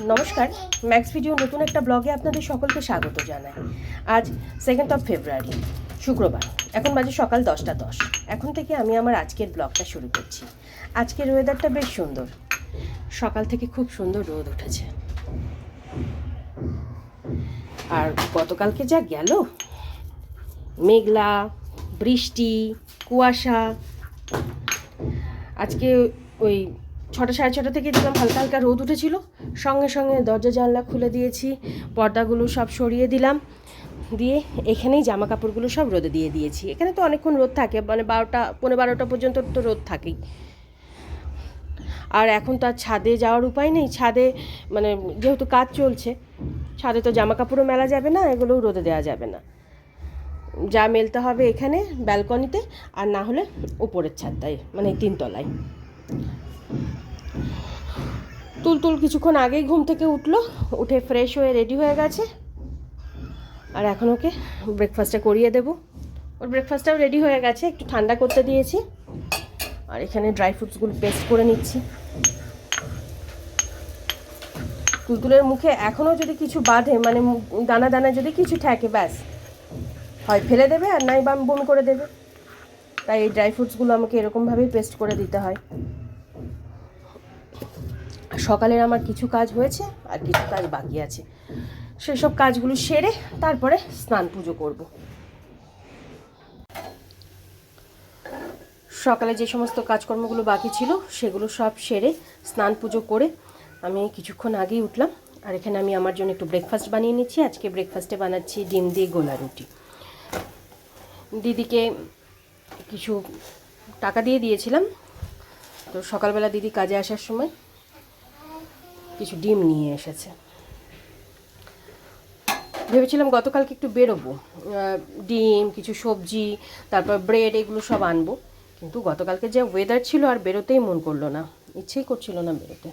নমস্কার, max video নতুন একটা ব্লগে আপনাদের সকলকে স্বাগত জানাই। আজ সেকেন্ড অফ ফেব্রুয়ারি শুক্রবার, এখন বাজে সকাল দশটা দশ। এখন থেকে আমি আমার আজকের ব্লগটা শুরু করছি। আজকের ওয়েদারটা বেশ সুন্দর। সকাল থেকে খুব সুন্দর রোদ উঠেছে। আর গতকালকে যা গেল, মেঘলা, বৃষ্টি, কুয়াশা, আজকে ওই ছটা সাড়ে ছটা থেকে দেখলাম হালকা হালকা রোদ উঠেছিল। সঙ্গে সঙ্গে দরজা জানলা খুলে দিয়েছি, পর্দাগুলো সব সরিয়ে দিলাম। দিয়ে এখানেই জামা কাপড়গুলো সব রোদে দিয়ে দিয়েছি। এখানে তো অনেকক্ষণ রোদ থাকে মানে বারোটা পনেরো বারোটা পর্যন্ত তো রোদ থাকেই। আর এখন তো আর ছাদে যাওয়ার উপায় নেই। ছাদে মানে যেহেতু কাজ চলছে, ছাদে তো জামা কাপড়ও মেলা যাবে না, এগুলোও রোদে দেওয়া যাবে না। যা মেলতে হবে এখানে, ব্যালকনিতে, আর না হলে উপরের ছাদটায় মানে তিনতলায়। তুলতুল কিছুক্ষণ আগেই ঘুম থেকে উঠল, উঠে ফ্রেশ হয়ে রেডি হয়ে গেছে। আর এখন ওকে ব্রেকফাস্টটা করিয়ে দেবো। ওর ব্রেকফাস্টটাও রেডি হয়ে গেছে, একটু ঠান্ডা করতে দিয়েছি। আর এখানে ড্রাই ফ্রুটসগুলো পেস্ট করে নিচ্ছি। তুলতুলের মুখে এখনও যদি কিছু বাঁধে মানে দানা দানা যদি কিছু থাকে ব্যাস। হয় ফেলে দেবে আর নাই বা বমি করে দেবে। তাই এই ড্রাই ফ্রুটসগুলো আমাকে এরকমভাবেই পেস্ট করে দিতে হয়। সকালের আমার কিছু কাজ হয়েছে আর কিছু কাজ বাকি আছে। সেসব কাজগুলো সেরে তারপরে স্নান পুজো করব। সকালে যে সমস্ত কাজকর্মগুলো বাকি ছিল সেগুলো সব সেরে স্নান পুজো করে আমি কিছুক্ষণ আগেই উঠলাম। আর এখানে আমি আমার জন্য একটু ব্রেকফাস্ট বানিয়ে নিচ্ছি। আজকে ব্রেকফাস্টে বানাচ্ছি ডিম দিয়ে গোলা রুটি। দিদিকে কিছু টাকা দিয়ে দিয়েছিলাম। তো সকালবেলা দিদি কাজে আসার সময় কিছু ডিম নিয়ে এসেছে। ভেবেছিলাম গতকালকে একটু বেরোবো। ডিম, কিছু সবজি, তারপর ব্রেড এগুলো সব আনব। কিন্তু গতকালকে যে ওয়েদার ছিল আর বেরোতেই মন করল না। ইচ্ছেই করছিল না বেরোতে।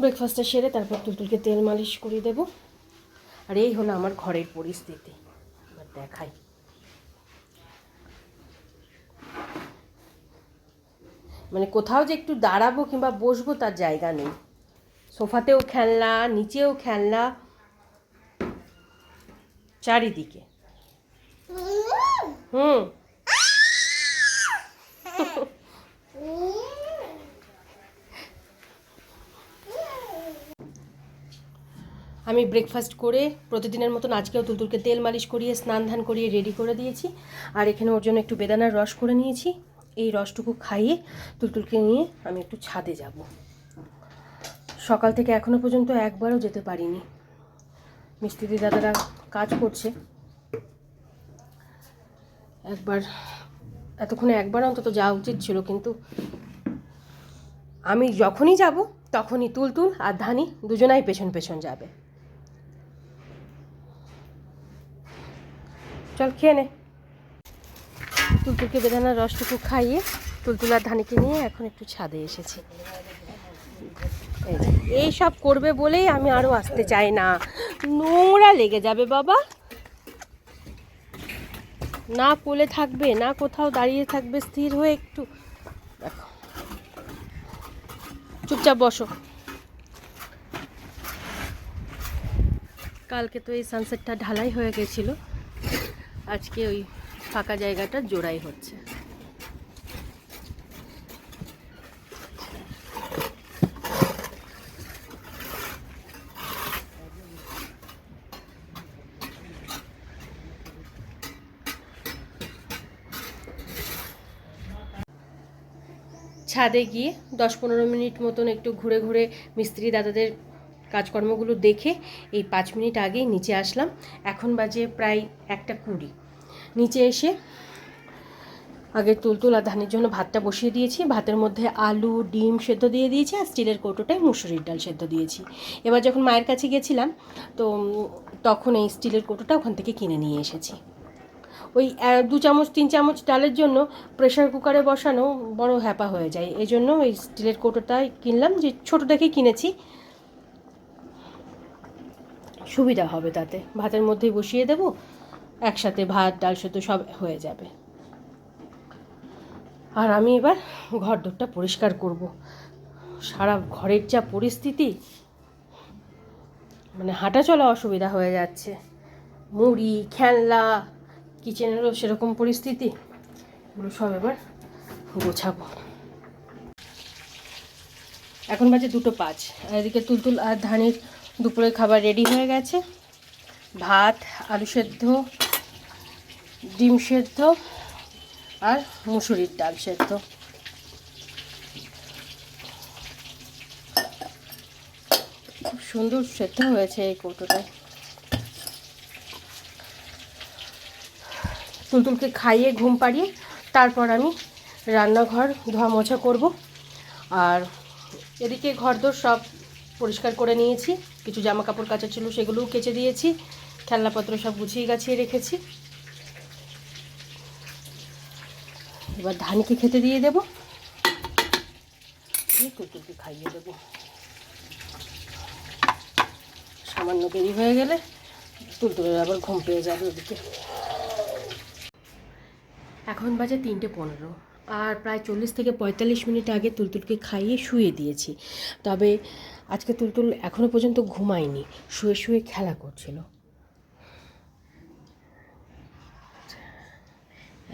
ব্রেকফাস্টটা সেরে তারপর টুলটুলকে তেল মালিশ করিয়ে দেবো। আর এই হলো আমার ঘরের পরিস্থিতি। এবার দেখাই। মানে কোথাও যে একটু দাঁড়াবো কিংবা বসবো তার জায়গা নেই। সোফাতেও খেলনা, নিচেও খেলনা, চারিদিকে। হুম। আমি ব্রেকফাস্ট করে প্রতিদিনের মতন আজকেও তুলতুলকে তেল মালিশ করিয়ে, স্নান ধান করিয়ে রেডি করে দিয়েছি। আর এখানে ওর জন্য একটু বেদানার রস করে নিয়েছি। এই রসটুকু খাইয়ে তুলতুলকে নিয়ে আমি একটু ছাদে যাব। সকাল থেকে এখনও পর্যন্ত একবারও যেতে পারিনি। মিস্ত্রি দাদারা কাজ করছে। একবার, এতক্ষণে একবার অন্তত যাওয়া উচিত ছিল, কিন্তু আমি যখনই যাব, তখনই তুলতুল আর ধানি দুজনাই পেছন পেছন যাবে। চল, খেয়ে নে। তুলতুলকে বেদানার রসটুকু খাইয়ে তুলতুল আর ধানিকে নিয়ে এখন একটু ছাদে এসেছি। এই সব করবে বলেই আমি আরও আসতে চাই না। নোংরা লেগে যাবে বাবা। না কোলে থাকবে, না কোথাও দাঁড়িয়ে থাকবে, স্থির হয়ে একটু। দেখো। চুপচাপ বসো। কালকে তো এই সানসেটটা ঢালাই হয়ে গেছিল। আজকে ওই ফাঁকা জায়গাটা জোড়াই হচ্ছে। ছাদে গিয়ে দশ পনেরো মিনিট মতন একটু ঘুরে ঘুরে মিস্ত্রি দাদাদের কাজকর্মগুলো দেখে এই পাঁচ মিনিট আগেই নিচে আসলাম। এখন বাজে প্রায় একটা কুড়ি। নিচে এসে আগে তুলতুল আর ধানের জন্য ভাতটা বসিয়ে দিয়েছি। ভাতের মধ্যে আলু, ডিম সেদ্ধ দিয়ে দিয়েছি আর স্টিলের কৌটোটায় মুসুরির ডাল সেদ্ধ দিয়েছি। এবার যখন মায়ের কাছে গেছিলাম, তো তখন এই স্টিলের কৌটোটা ওখান থেকে কিনে নিয়ে এসেছি। ওই দু চামচ, তিন চামচ ডালের জন্য প্রেশার কুকারে বসানো বড় হ্যাপা হয়ে যায়। এই জন্য ওই স্টিলের কৌটোটাই কিনলাম যে ছোটো দেখেই কিনেছি। সুবিধা হবে তাতে। ভাতের মধ্যেই বসিয়ে দেবো। একসাথে ভাত, ডাল সেদ্ধ সব হয়ে যাবে। আর আমি এবার ঘর দোরটা পরিষ্কার করব। সারা ঘরের যা পরিস্থিতি মানে হাঁটা চলা অসুবিধা হয়ে যাচ্ছে। মুড়ি, খেলনা, কিচেনেরও সেরকম পরিস্থিতি, এগুলো সব এবার গোছাবো। এখন বাজে দুটো পাঁচ। এদিকে তুলতুল আর ধানের দুপুরের খাবার রেডি হয়ে গেছে। ভাত, আলু সেদ্ধ ডিম সেদ্ধ আর মুসুরির ডাল সেদ্ধ। খুব সুন্দর সেদ্ধ হয়েছে এই কৌটোটায় তুলতুলকে খাইয়ে ঘুম পাড়িয়ে তারপর আমি রান্নাঘর ধোয়া মোছা করব। আর এদিকে ঘরদোর সব পরিষ্কার করে নিয়েছি। কিছু জামা কাপড় কাচা ছিল সেগুলোও কেচে দিয়েছি। খেলনাপত্র সব গুছিয়ে গাছিয়ে রেখেছি। এবার ধানকে খেতে দিয়ে দেবো। দিয়ে খাইয়ে দেবো। সামান্য দেরি হয়ে গেলে তুলতুলের আবার ঘুম পেয়ে যাবে ওদিকে। এখন বাজে তিনটে পনেরো আর প্রায় চল্লিশ থেকে পঁয়তাল্লিশ মিনিট আগে তুলতুলকে খাইয়ে শুয়ে দিয়েছি। তবে আজকে তুলতুল এখনও পর্যন্ত ঘুমায়নি, শুয়ে শুয়ে খেলা করছিল।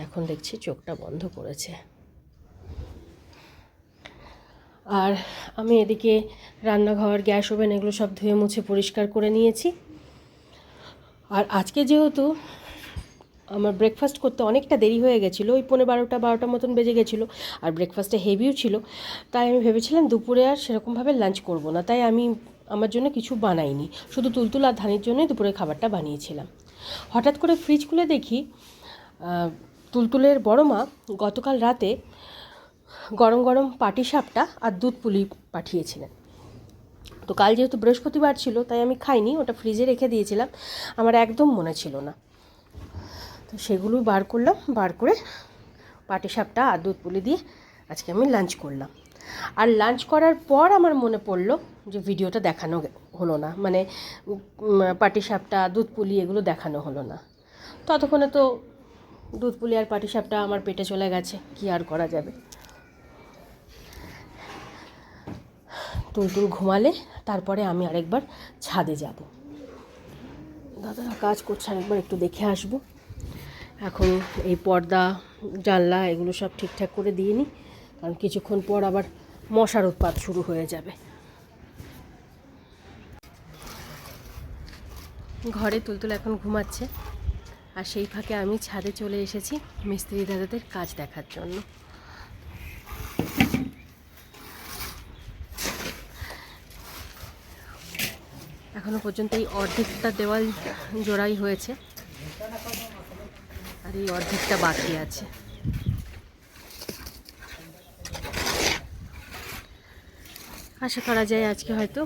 এখন দেখছি চোখটা বন্ধ করেছে। আর আমি এদিকে রান্নাঘর, গ্যাস ওভেন এগুলো সব ধুয়ে মুছে পরিষ্কার করে নিয়েছি। আর আজকে যেহেতু আমার ব্রেকফাস্ট করতে অনেকটা দেরি হয়ে গেছিল, ওই পনেরো বারোটা বারোটার মতন বেজে গেছিল আর ব্রেকফাস্টে হেভিও ছিল, তাই আমি ভেবেছিলাম দুপুরে আর সেরকমভাবে লাঞ্চ করব না, তাই আমি আমার জন্য কিছু বানাইনি, শুধু তুলতুল আর ধানের জন্যই দুপুরে খাবারটা বানিয়েছিলাম। হঠাৎ করে ফ্রিজ খুলে দেখি তুলতুলের বড় মা গতকাল রাতে গরম গরম পাটি সাপটা আর দুধ পুলি পাঠিয়েছিলেন। তো কাল যেহেতু বৃহস্পতিবার ছিল, তাই আমি খাইনি, ওটা ফ্রিজে রেখে দিয়েছিলাম। আমার একদম মনে ছিল না। তো সেগুলো বার করলাম, বার করে পাটি সাপটা আর দুধ পুলি দিয়ে আজকে আমি লাঞ্চ করলাম। আর লাঞ্চ করার পর আমার মনে পড়ল যে ভিডিওটা দেখানো হলো না মানে পাটি সাপটা দুধ পুলি এগুলো দেখানো হলো না। ততক্ষণে তো দুধ পুলি আর পাটি সাপটা আমার পেটে চলে গেছে, কি আর করা যাবে? তুলতুল ঘুমালে, তারপরে আমি আরেকবার ছাদে যাব। দাদারা কাজ করছে, আরেকবার একটু দেখে আসব। এখন এই পর্দা, জানলা, এগুলো সব ঠিকঠাক করে দিয়ে নিই কারণ কিছুক্ষণ পর আবার মশার উৎপাত শুরু হয়ে যাবে। ঘরে তুলতুল এখন ঘুমাচ্ছে। আর সেই ফাঁকে আমি ছাদে চলে এসেছি মিস্ত্রি দাদাদের কাজ দেখার জন্য। এখনও পর্যন্ত এই অর্ধেকটা দেওয়াল জোড়াই হয়েছে। আর এই অর্ধেকটা বাকি আছে। আশা করা যায় আজকে হয়তো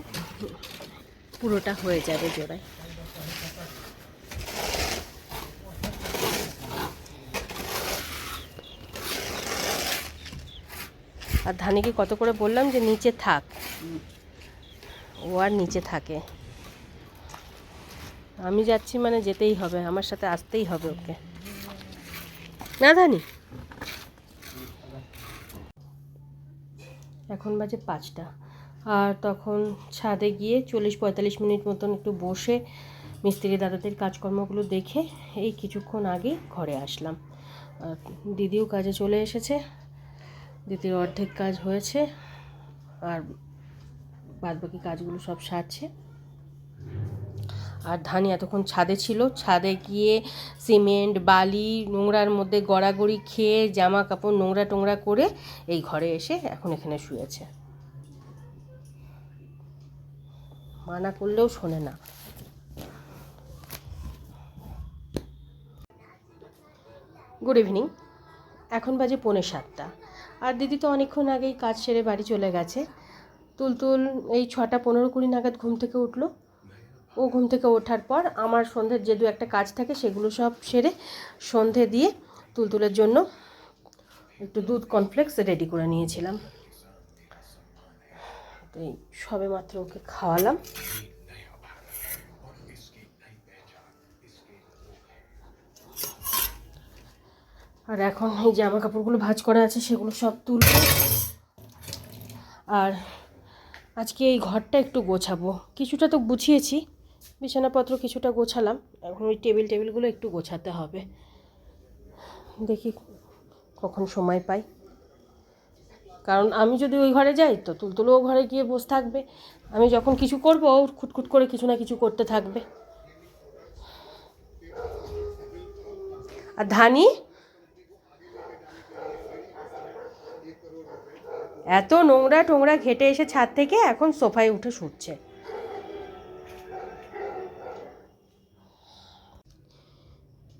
পুরোটা হয়ে যাবে জোড়ায়। আর ধানিকে কত করে বললাম যে নিচে থাক। ও আর নিচে থাকে। আমি যাচ্ছি মানে যেতেই হবে, আমার সাথে আসতেই হবে ওকে। না ধানি? এখন বাজে পাঁচটা। আর তখন ছাদে গিয়ে চল্লিশ পঁয়তাল্লিশ মিনিট মতন একটু বসে মিস্ত্রি দাদাদের কাজকর্মগুলো দেখে এই কিছুক্ষণ আগে ঘরে আসলাম। দিদিও কাজে চলে এসেছে দিদির অর্ধেক কাজ হয়েছে, আর বাদবাকি কাজগুলো সব সারছে। আর ধানি এতক্ষণ ছাদে ছিল। ছাদে গিয়ে সিমেন্ট, বালি, নোংরার মধ্যে গড়াগড়ি খেয়ে জামা কাপড় নোংরা টোংরা করে এই ঘরে এসে এখন এখানে শুয়েছে। মানা করলেও শোনে না। গুড ইভিনিং এখন বাজে পৌনে সাতটা। আর দিদি তো অনেকক্ষণ আগেই কাজ সেরে বাড়ি চলে গেছে। তুলতুল এই ছটা পনেরো কুড়ি নাগাদ ঘুম থেকে উঠল। ও ঘুম থেকে ওঠার পর আমার সন্ধ্যের যে দু একটা কাজ থাকে সেগুলো সব সেরে সন্ধে দিয়ে তুলতুলের জন্য একটু দুধ কনফ্লেক্স রেডি করে নিয়েছিলাম। তো এই সবে মাত্র ওকে খাওয়ালাম। আর এখন এই জামা কাপড়গুলো ভাজ করা আছে, সেগুলো সব তুলবো। আর আজকে এই ঘরটা একটু গোছাবো। কিছুটা তো গুছিয়েছি, বিছানাপত্র কিছুটা গোছালাম। এখন ওই টেবিল টেবিলগুলো একটু গোছাতে হবে। দেখি কখন সময় পাই। কারণ আমি যদি ওই ঘরে যাই, তো তুলতুলো ঘরে গিয়ে বসে থাকবে। আমি যখন কিছু করব, ও খুটখুট করে কিছু না কিছু করতে থাকবে। আর ধানি? এত নোংরা টোংরা ঘেটে এসে ছাদ থেকে এখন সোফায় উঠে শুটছে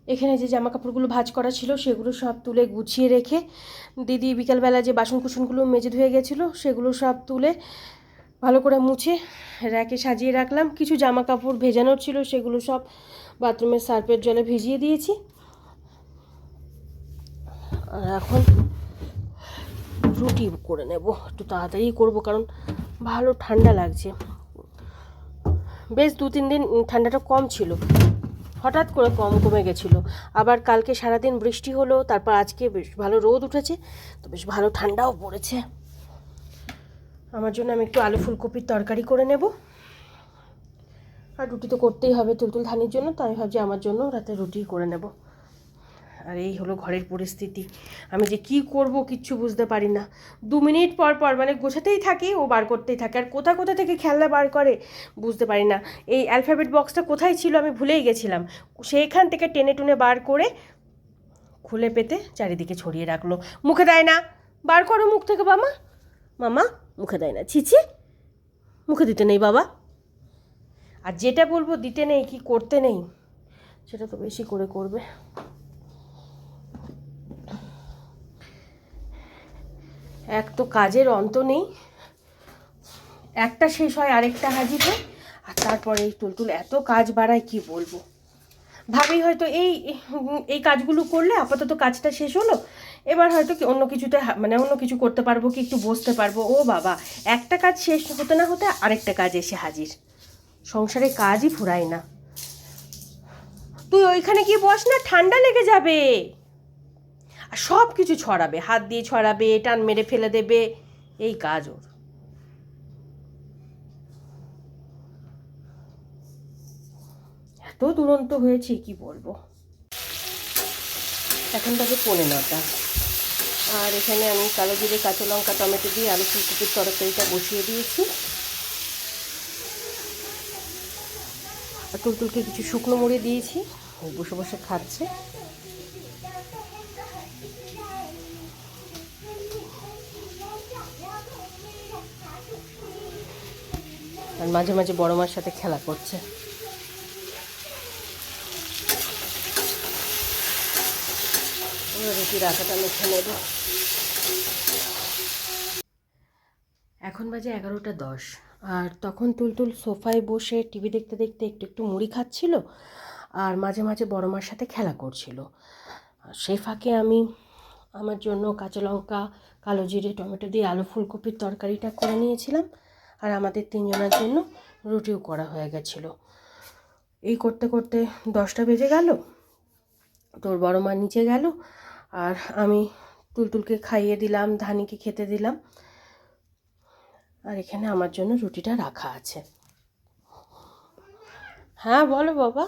এখানে যে জামা কাপড়গুলো ভাজ করা ছিল, সেগুলো সব তুলে গুছিয়ে রেখে দিদি বিকালবেলা যে বাসন কুসনগুলো মেজে ধুয়ে গেছিল, সেগুলো সব তুলে ভালো করে মুছে র্যাকে সাজিয়ে রাখলাম। কিছু জামা কাপড় ভেজানোর ছিল, সেগুলো সব বাথরুমের সার্ফের জলে ভিজিয়ে দিয়েছি। আর এখন রুটি করে নেব। একটু তাড়াতাড়ি করব কারণ ভালো ঠান্ডা লাগছে। বেশ দু তিন দিন ঠান্ডাটা কম ছিল। হঠাৎ করে কম কমে গেছিল। আবার কালকে সারাদিন বৃষ্টি হলো, তারপর আজকে বেশ ভালো রোদ উঠেছে, তো বেশ ভালো ঠান্ডাও পড়েছে। আমার জন্য আমি একটু আলু ফুলকপির তরকারি করে নেব। আর রুটি তো করতেই হবে তুলতুল ধানির জন্য তো আমি ভাবছি আমার জন্য রাতে রুটি করে নেব। আর এই হলো ঘরের পরিস্থিতি। আমি যে কি করব কিচ্ছু বুঝতে পারি না। দু মিনিট পর পর মানে গোছাতেই থাকি, ও বার করতেই থাকে। আর কোথা কোথা থেকে খেলনা বার করে বুঝতে পারি না। এই অ্যালফাবেট বক্সটা কোথায় ছিল আমি ভুলেই গেছিলাম। সেইখান থেকে টেনে টুনে বার করে খুলে পেতে চারিদিকে ছড়িয়ে রাখল। মুখে দেয় না। বার করো মুখ থেকে বাবা। মামা, মুখে দেয় না। ছিছি মুখে দিতে নেই বাবা। আর যেটা বলব দিতে নেই, কি করতে নেই, সেটা তো বেশি করে করবে। এক তো কাজের অন্ত নেই। একটা শেষ হয়, আরেকটা হাজির হয়। আর তারপরে এই তুলতুল এত কাজ বাড়ায়, কি বলব? ভাবি হয়তো এই এই কাজগুলো করলে আপাতত কাজটা শেষ হলো। এবার হয়তো কি অন্য কিছুতে মানে অন্য কিছু করতে পারব কি, একটু বসতে পারব। ও বাবা, একটা কাজ শেষ হতে না হতে আরেকটা কাজ এসে হাজির। সংসারে কাজই ফুরায় না। তুই ওইখানে গিয়ে বস না, ঠান্ডা লেগে যাবে। আর সব কিছু ছড়াবে, হাত দিয়ে ছড়াবে, টান মেরে ফেলে দেবে, এই কাজ ওর। এত দুরন্ত হয়েছি, কি বলব? এখন বাজে পৌনে নটা। আর এখানে আমি কালো জিরে, কাঁচা লঙ্কা, টমেটো দিয়ে আলু ফুলকপির তরকারিটা বসিয়ে দিয়েছি। আর টুলটুলকে কিছু শুকনো মুড়ি দিয়েছি বসে বসে খাচ্ছে। আর মাঝে মাঝে বড় মার সাথে খেলা করছে। এখন বাজে এগারোটা দশ, আর তখন তুলতুল সোফায় বসে টিভি দেখতে দেখতে একটু একটু মুড়ি খাচ্ছিল, আর মাঝে মাঝে বড় মার সাথে খেলা করছিল। সেই ফাঁকে আমি আমার জন্য কাঁচা লঙ্কা, কালো জিরে, টমেটো দিয়ে আলু ফুলকপির তরকারিটা করে নিয়েছিলাম। আর আমাদের তিনজনের জন্য রুটিও করা হয়ে গেছিল। এই করতে করতে দশটা বেজে গেল, তোর বড় মা নিচে গেল, আর আমি তুলতুলকে খাইয়ে দিলাম, ধানিকে খেতে দিলাম, আর এখানে আমার জন্য রুটিটা রাখা আছে। হ্যাঁ বলো বাবা।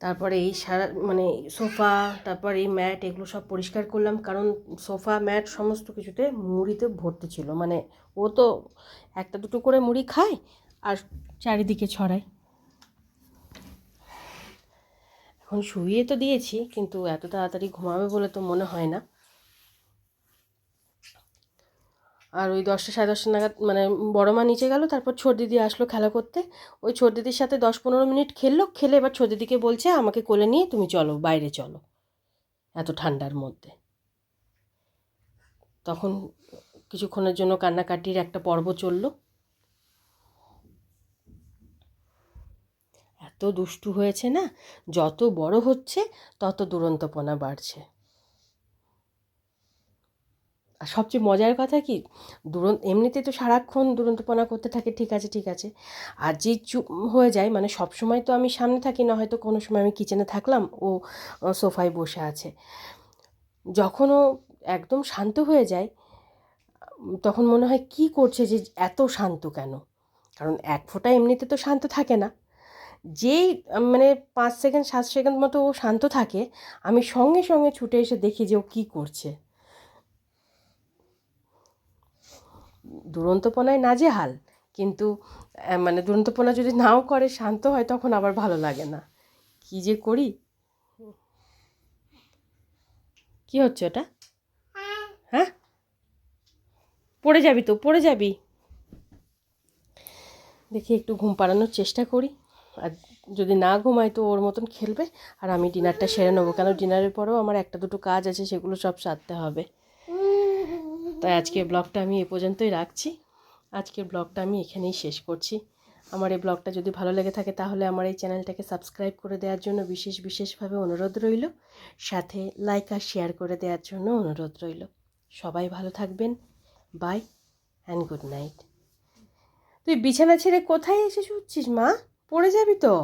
তারপরে এই সারা মানে সোফা, তারপর এই ম্যাট, এগুলো সব পরিষ্কার করলাম। কারণ সোফা, ম্যাট সমস্ত কিছুতে মুড়িতে ভর্তি ছিল। মানে ও তো একটা দুটো করে মুড়ি খায় আর চারিদিকে ছড়ায়। এখন শুইয়ে তো দিয়েছি, কিন্তু এত তাড়াতাড়ি ঘুমাবে বলে তো মনে হয় না। আর ওই দশটা সাড়ে দশটা নাগাদ মানে বড় মা নিচে গেল, তারপর ছোট দিদি আসলো খেলা করতে। ওই ছোট দিদির সাথে দশ পনেরো মিনিট খেললো, খেলে এবার ছোট দিদিকে বলছে, আমাকে কোলে নিয়ে তুমি চলো, বাইরে চলো। এত ঠান্ডার মধ্যে। তখন কিছুক্ষণের জন্য কান্নাকাটির একটা পর্ব চলল। এত দুষ্টু হয়েছে না, যত বড় হচ্ছে, তত দুরন্তপনা বাড়ছে। আর সবচেয়ে মজার কথা কি? দুরন্ত এমনিতে তো সারাক্ষণ দুরন্তপনা করতে থাকে, ঠিক আছে ঠিক আছে। আর যে চুপ হয়ে যায় মানে সব সময় তো আমি সামনে থাকি না, হয়তো কোনো সময় আমি কিচেনে থাকলাম ও সোফায় বসে আছে। যখন ও একদম শান্ত হয়ে যায়, তখন মনে হয় কি করছে যে এত শান্ত কেন? কারণ এক ফোঁটা এমনিতে তো শান্ত থাকে না। যেই মানে পাঁচ সেকেন্ড, সাত সেকেন্ড মতো ও শান্ত থাকে, আমি সঙ্গে সঙ্গে ছুটে এসে দেখি যে ও কী করছে। দুরন্তপনায় নাজেহাল। কিন্তু মানে দুরন্তপনা যদি নাও করে, শান্ত হয়, তখন আবার ভালো লাগে না। কী যে করি? কি হচ্ছে ওটা? হ্যাঁ? পড়ে যাবি তো, পড়ে যাবি। দেখি একটু ঘুম পাড়ানোর চেষ্টা করি। আর যদি না ঘুমায়, তো ওর মতন খেলবে। আর আমি ডিনারটা সেরে নেব। কেন, ডিনারের পরেও আমার একটা দুটো কাজ আছে, সেগুলো সব সারতে হবে। তাই আজকে ব্লগটা আমি এ পর্যন্তই রাখছি। আজকের ব্লগটা আমি এখানেই শেষ করছি। আমার এই ব্লগটা যদি ভালো লেগে থাকে তাহলে আমার এই চ্যানেলটাকে সাবস্ক্রাইব করে দেওয়ার জন্য বিশেষ বিশেষভাবে অনুরোধ রইল। সাথে লাইক আর শেয়ার করে দেওয়ার জন্য অনুরোধ রইল। সবাই ভালো থাকবেন। Bye and good night. তুই বিছানা ছেড়ে কোথায় এসে শুচ্ছিস মা? পড়ে যাবি তো?